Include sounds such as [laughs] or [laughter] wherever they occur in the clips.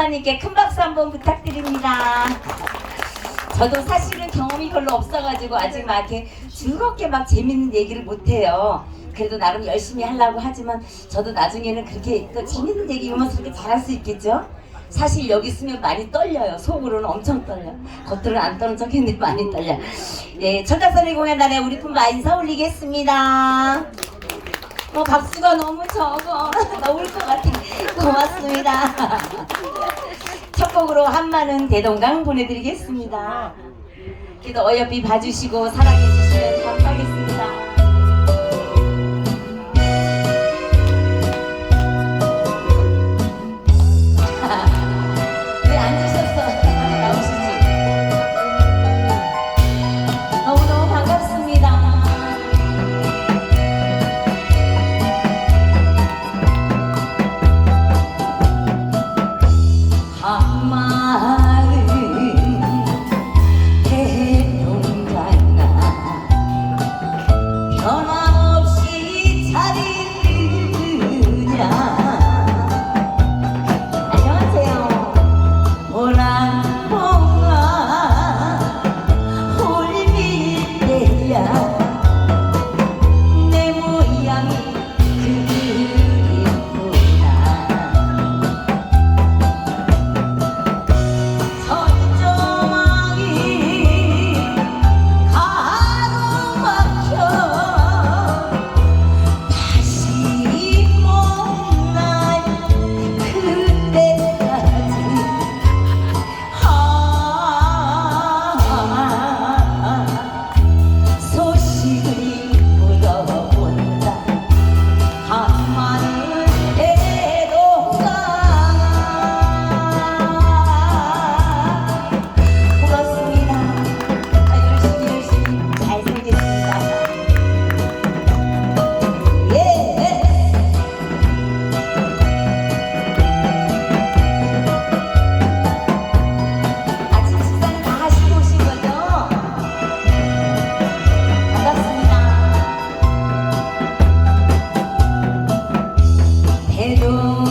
오빠님께 큰 박수 한번 부탁드립니다. 저도 사실은 경험이 별로 없어가지고 아직 막 이렇게 즐겁게 막 재밌는 얘기를 못해요. 그래도 나름 열심히 하려고 하지만 저도 나중에는 그렇게 또 재밌는 얘기 유머스럽게 잘할 수 있겠죠? 사실 여기 있으면 많이 떨려요. 속으로는 엄청 떨려. 겉으로는 안 떠는 척 했는데 많이 떨려. 예, 철다선의 공연단에 우리 품바 인사 올리겠습니다. 어, 박수가 너무 적어. 나 울 것 같아. 고맙습니다. 첫 곡으로 한마는 대동강 보내드리겠습니다. 그래도 어여삐 봐주시고 사랑해주시면 감사하겠습니다. 대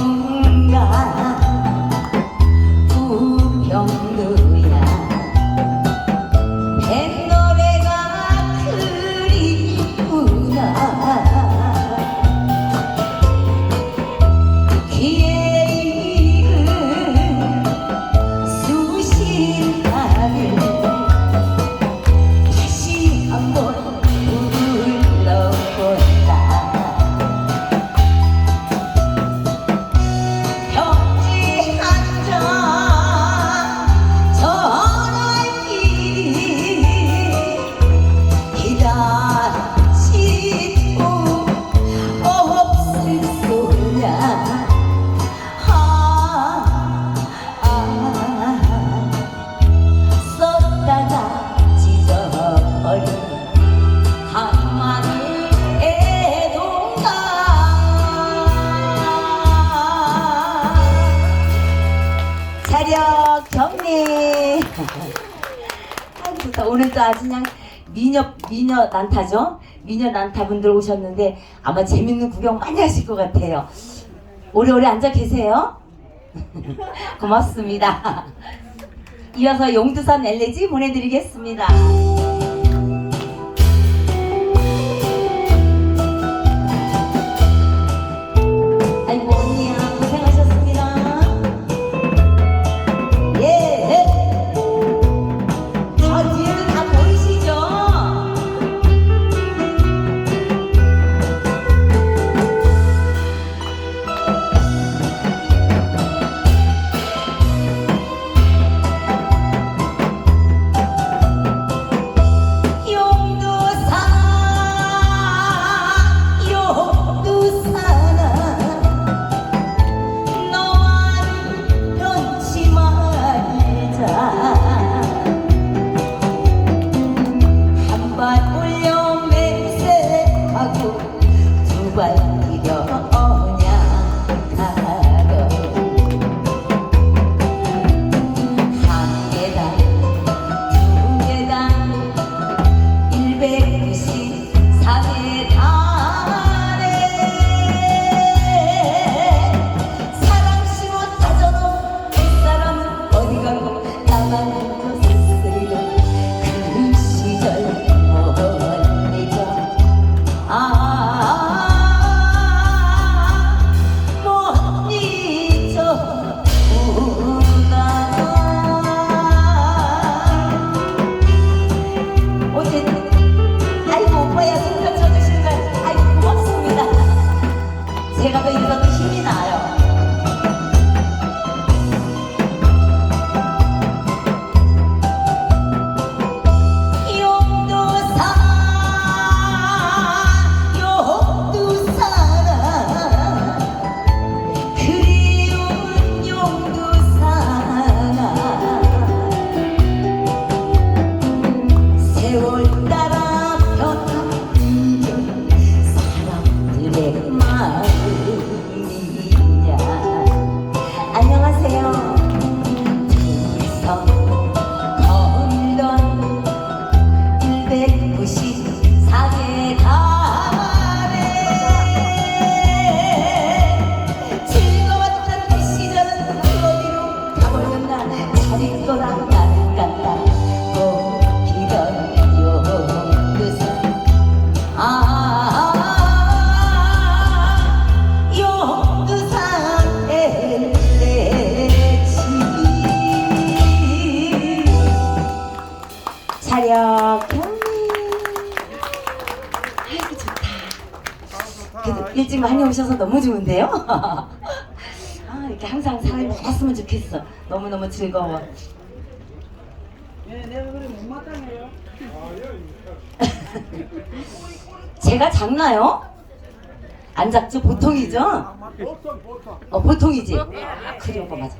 아주 그냥 미녀 미녀 난타죠? 미녀 난타 분들 오셨는데 아마 재밌는 구경 많이 하실 것 같아요. 오래오래 앉아 계세요. [laughs] 고맙습니다. [laughs] 이어서 용두산 엘레지 보내드리겠습니다 사력 경리 아이고 좋다. 그, 일찍 많이 오셔서 너무 좋은데요? [laughs] 아, 이렇게 항상 사람이 많았으면 좋겠어. 너무너무 즐거워. [laughs] 제가 작나요? 안 작죠? 보통이죠? 어, 보통이지? 아, 그런 거 맞아.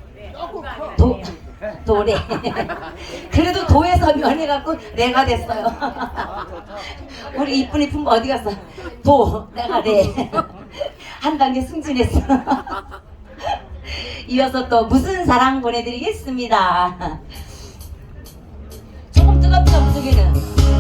도, 도래. [laughs] 그래도 도에서 면해갖고 내가 됐어요. [laughs] 우리 이쁜 이쁜 거 어디 갔어? 도, 내가 돼. [laughs] 한 단계 승진했어. 이어서 또 무슨 사랑 보내드리겠습니다. 조금 뜨겁죠, 무속에는.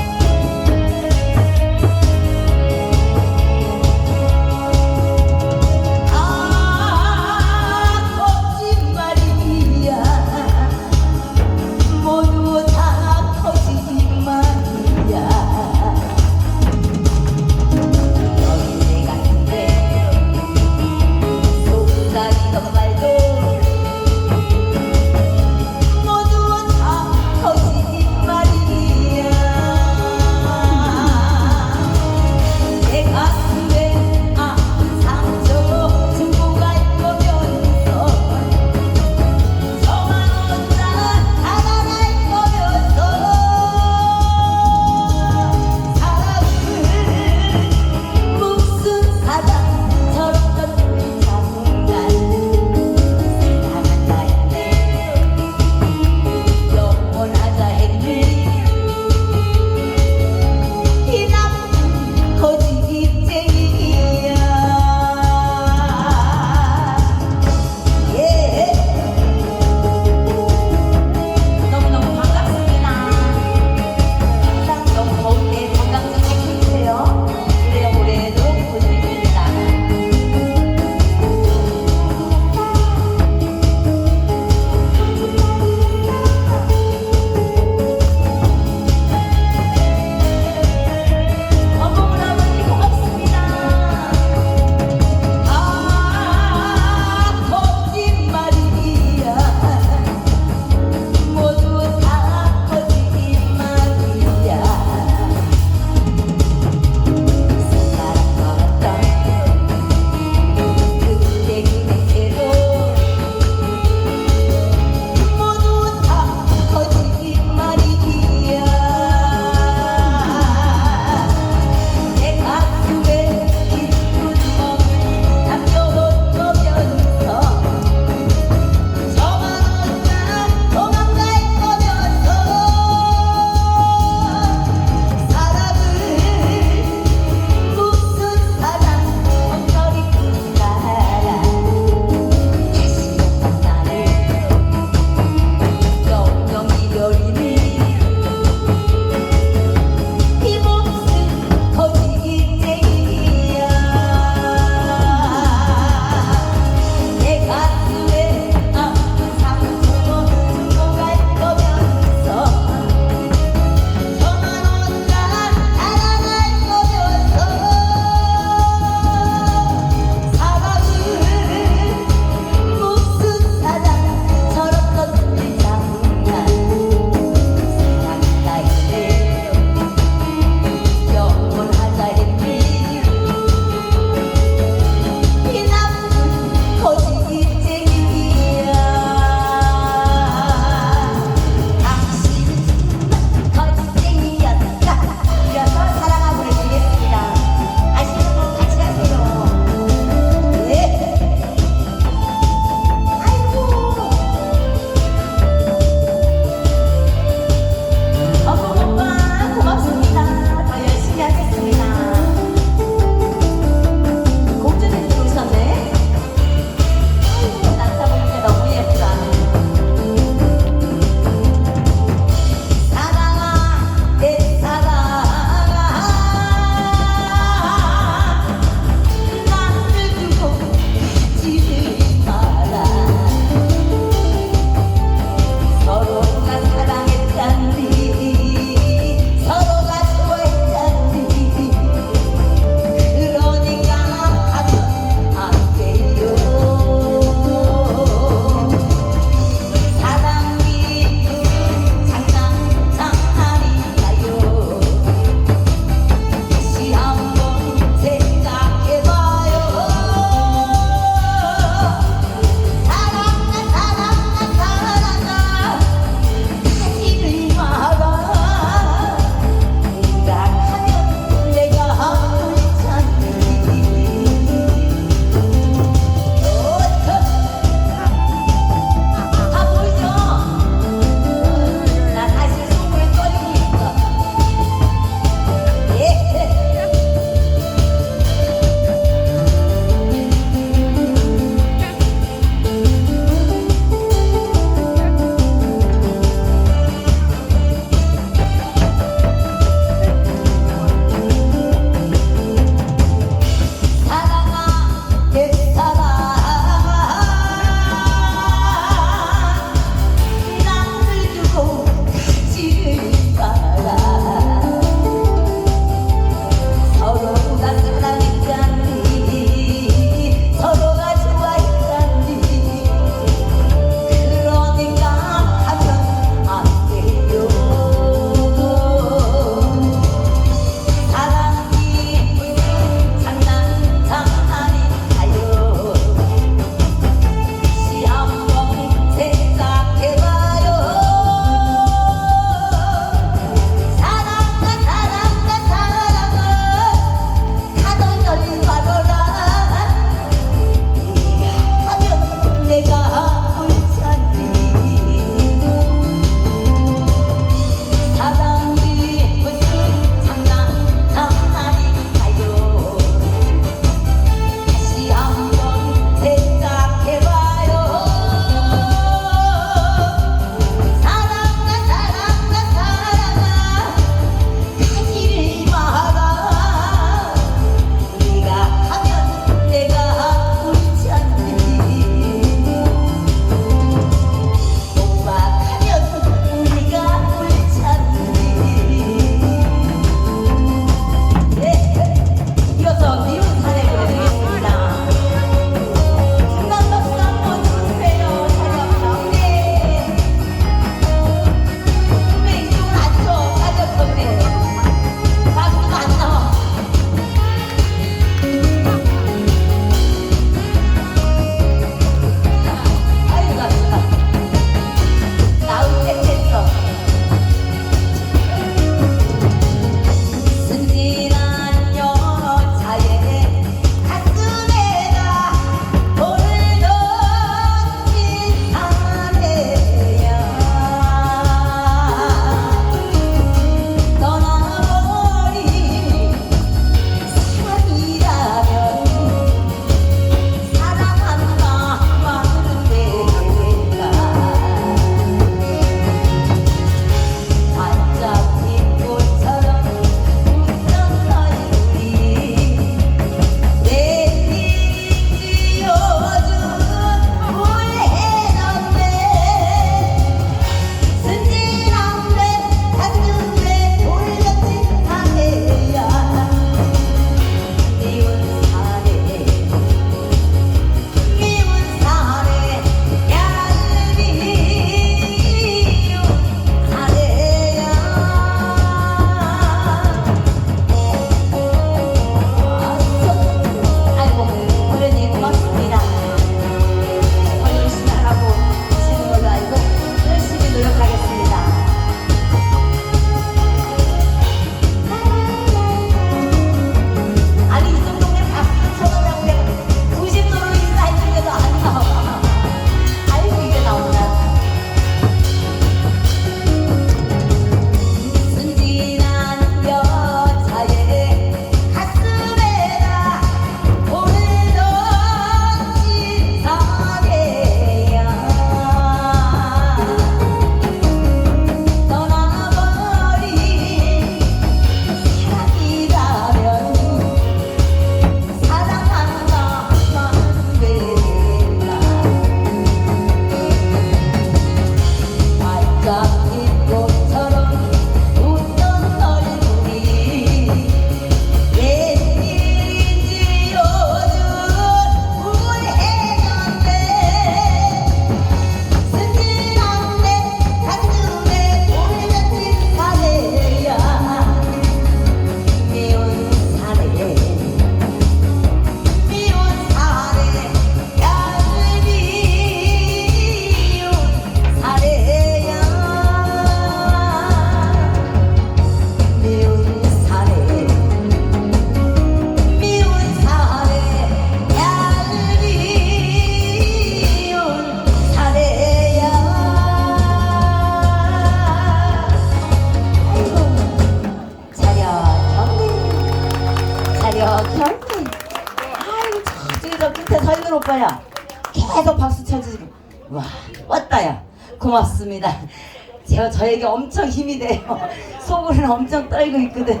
저에게 엄청 힘이 돼요. [laughs] 속으로는 엄청 떨고 있거든.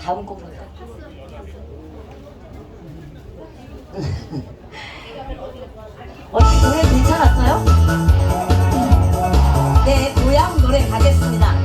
다음 곡입니다. 어떻게 [laughs] 노래 괜찮았어요? 네, 고향 노래 가겠습니다.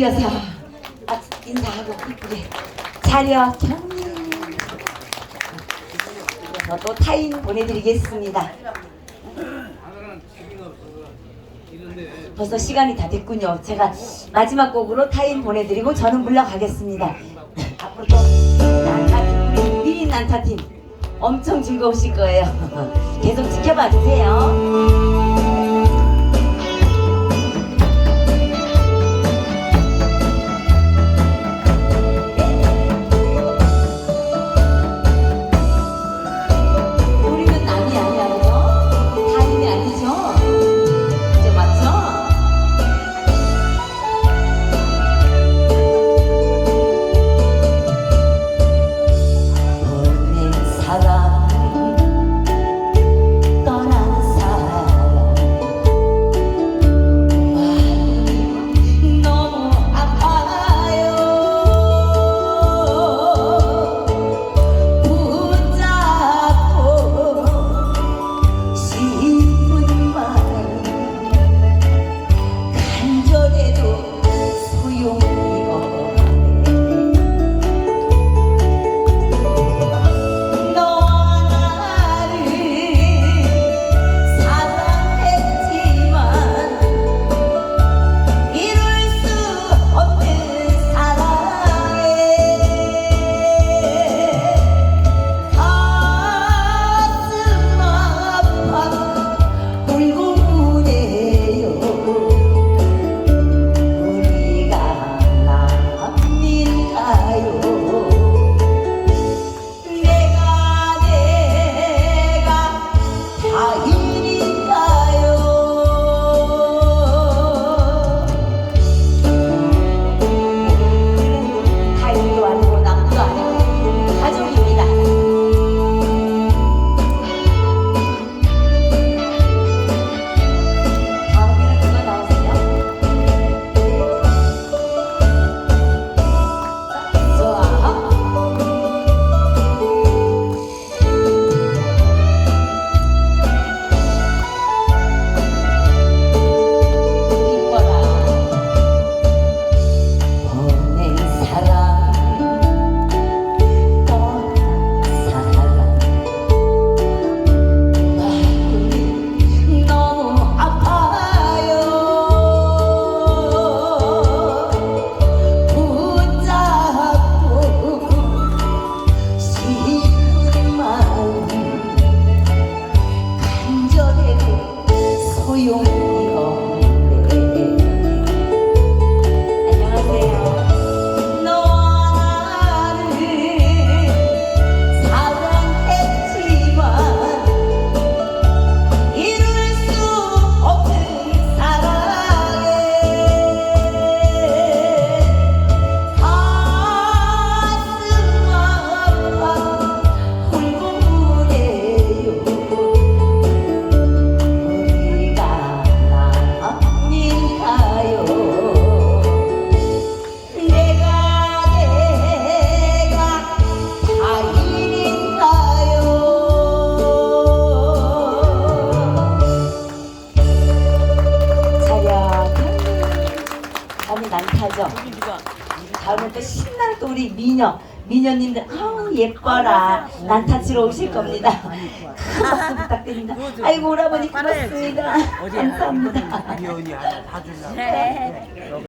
뛰어서 아, 인사하고 이쁘게 차려 경님또 타인 보내드리겠습니다. 벌써 시간이 다 됐군요. 제가 마지막 곡으로 타인 보내드리고 저는 물러가겠습니다. 앞으로 또 미인 난타팀 엄청 즐거우실 거예요. [laughs] 계속 지켜봐 주세요. 미녀 미녀님들 아우 예뻐라 난타 치러 오실 겁니다. 큰 박수 부탁드립니다. 아이고 오라버니 고맙습니다. 감사합니다. 미연이 하나 다 줄라. 네.